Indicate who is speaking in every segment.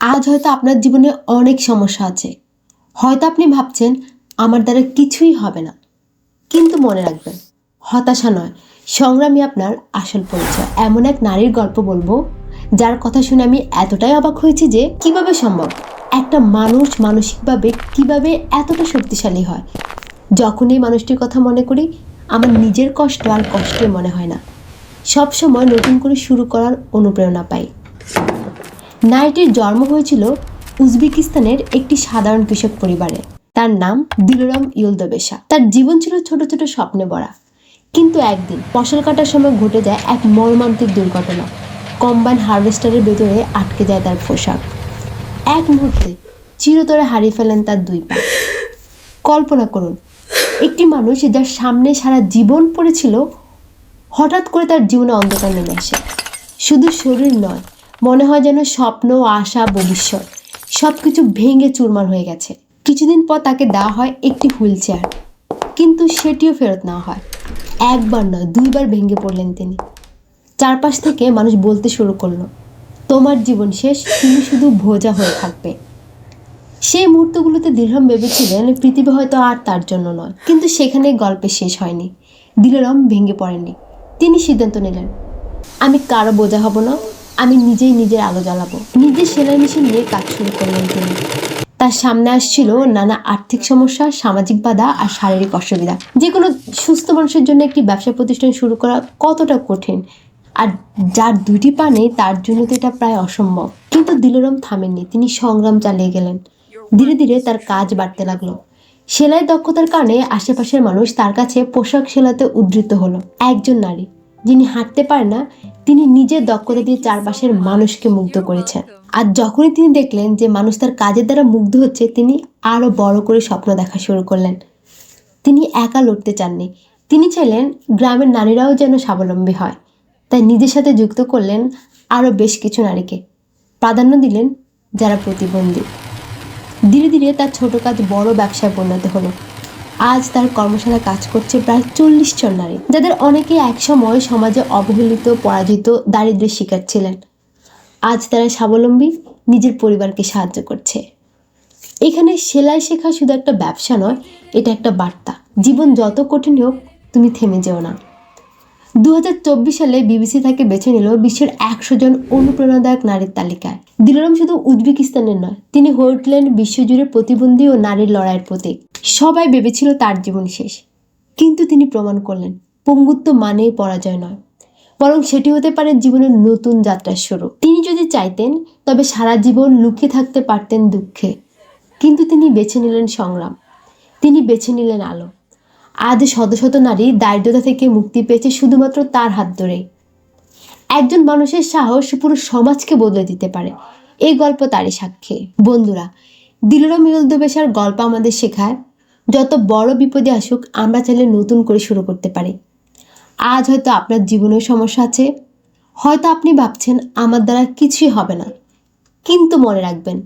Speaker 1: আজ হয়তো আপনার জীবনে অনেক সমস্যা আছে। হয়তো আপনি ভাবছেন, আমার দ্বারা কিছুই হবে না। কিন্তু মনে রাখবেন, হতাশা নয়। সংগ্রামী আপনার আসল পরিচয়। এমন এক নারীর গল্প বলব, যার কথা শুনে আমি এতটাই অবাক হয়েছি যে, কীভাবে সম্ভব? একটা মানুষ মানসিকভাবে কীভাবে এতটা শক্তিশালী হয়? যখন এই মানুষটির কথা মনে করি, আমার নিজের কষ্ট আর কষ্টই মনে হয় না। সব সময় নতুন করে শুরু করার অনুপ্রেরণা পাই। নারীটির জন্ম হয়েছিল উজবেকিস্তানের একটি সাধারণ কৃষক পরিবারে। তার নাম দিলরাম ইউলদবেশা তার জীবন ছিল ছোট ছোট স্বপ্নে ভরা। কিন্তু একদিন ফসল কাটার সময় ঘটে যায় এক মর্মান্তিক দুর্ঘটনা। কম্বাইন হারভেস্টারের ভেতরে আটকে যায় তার পোশাক। এক মুহূর্তে চিরতরে হারিয়ে ফেলেন তার দুই পা। কল্পনা করুন, একটি মানুষ যার সামনে সারা জীবন পড়েছিল, হঠাৎ করে তার জীবনে অন্ধকার নেমে আসে। শুধু শরীর নয় মনে হয় যেন স্বপ্ন, আশা, ভবিষ্যৎ সব কিছু ভেঙে চুরমার হয়ে গেছে। কিছুদিন পর তাকে দেওয়া হয় একটি হুইল চেয়ার। কিন্তু সেটিও ফেরত নেওয়া হয়। একবার নয়, দুইবার ভেঙে পড়লেন তিনি। চারপাশ থেকে মানুষ বলতে শুরু করল, তোমার জীবন শেষ, তুমি শুধু ভোজা হয়ে থাকবে। সেই মুহূর্তগুলোতে দিলরম ভেবেছিলেন, পৃথিবী হয়তো আর তার জন্য নয়। কিন্তু সেখানে গল্পে শেষ হয়নি। দিলরম ভেঙে পড়েননি। তিনি সিদ্ধান্ত নিলেন, আমি কারও বোঝা হব না। আমি নিজেই নিজের আলো জ্বালাবো। নিজের সেলাই মেশিন নিয়ে কাজ শুরু করলেন তিনি। তার সামনে আসছিল নানা আর্থিক সমস্যা, সামাজিক বাধা আর শারীরিক অসুবিধা। যে কোনো সুস্থ মানুষের জন্য একটি ব্যবসা প্রতিষ্ঠান শুরু করা কতটা কঠিন? আর যার দুটি পা নেই, তার জন্য তো এটা প্রায় অসম্ভব। কিন্তু দিলরম থামেননি, তিনি সংগ্রাম চালিয়ে গেলেন। ধীরে ধীরে তার কাজ বাড়তে লাগল। সেলাই দক্ষতার কারণে আশেপাশের মানুষ তার কাছে পোশাক সেলাতে উদ্ধৃত হলো। একজন নারী, যিনি হাঁটতে পারে না তিনি নিজের দক্ষতা দিয়ে চারপাশের মানুষকে মুগ্ধ করেছেন। আর যখনই তিনি দেখলেন যে মানুষ তার কাজের দ্বারা মুগ্ধ হচ্ছে, তিনি আরও বড় করে স্বপ্ন দেখা শুরু করলেন। তিনি একা লড়তে চাননি। তিনি চাইলেন গ্রামের নারীরাও যেন স্বাবলম্বী হয়। তাই নিজের সাথে যুক্ত করলেন আরও বেশ কিছু নারীকে। প্রাধান্য দিলেন যারা প্রতিবন্ধী। ধীরে ধীরে তার ছোট কাজ বড় ব্যবসায় পরিণত হলো। আজ তার কর্মশালায় কাজ করছে প্রায় চল্লিশ জন নারী, যাদের অনেকে একসময় সমাজে অবহেলিত, পরাজিত, দারিদ্র্যের শিকার ছিলেন। আজ তারা স্বাবলম্বী, নিজের পরিবারকে সাহায্য করছে। এখানে সেলাই শেখা শুধু একটা ব্যবসা নয়, এটা একটা বার্তা। জীবন যত কঠিন হোক, তুমি থেমে যেও না। দু হাজার চব্বিশ সালে বিবিসি তাকে বেছে নিল বিশ্বের একশো জন অনুপ্রেরণাদায়ক নারীর তালিকায়। দিলরম শুধু উজবেকিস্তানের নয়, তিনি হয়ে উঠলেন বিশ্বজুড়ে প্রতিবন্ধী ও নারীর লড়াইয়ের প্রতীক। সবাই ভেবেছিল তার জীবন শেষ। কিন্তু তিনি প্রমাণ করলেন, পঙ্গুত্ব মানেই পরাজয় নয়। বরং সেটি হতে পারে জীবনের নতুন যাত্রার শুরু। তিনি যদি চাইতেন, তবে সারা জীবন লুকিয়ে থাকতে পারতেন দুঃখে। কিন্তু তিনি বেছে নিলেন সংগ্রাম। তিনি বেছে নিলেন আলো। আজ শত শত নারী দারিদ্রতা থেকে মুক্তি পেয়েছে শুধুমাত্র তার হাত ধরেই। একজন মানুষের সাহস পুরো সমাজকে বদলে দিতে পারে। এই গল্প তারই সাক্ষী। বন্ধুরা দিলরম ইউলদবেশার গল্প আমাদের শেখায় যত বড় বিপদে আসুক, আমরা চাইলে নতুন করে শুরু করতে পারি। আজ হয়তো আপনার জীবনের সমস্যা আছে। হয়তো আপনি ভাবছেন, আমার দ্বারা কিছুই হবে না। কিন্তু মনে রাখবেন,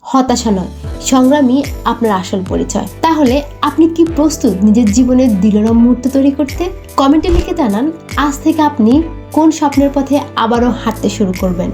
Speaker 1: হতাশা নয়। সংগ্রামী আপনার আসল পরিচয়। তাহলে আপনি কি প্রস্তুত নিজের জীবনের দিলরম মুহূর্ত তৈরি করতে? কমেন্টে লিখে জানান, আজ থেকে আপনি কোন স্বপ্নের পথে আবারও হাঁটতে শুরু করবেন।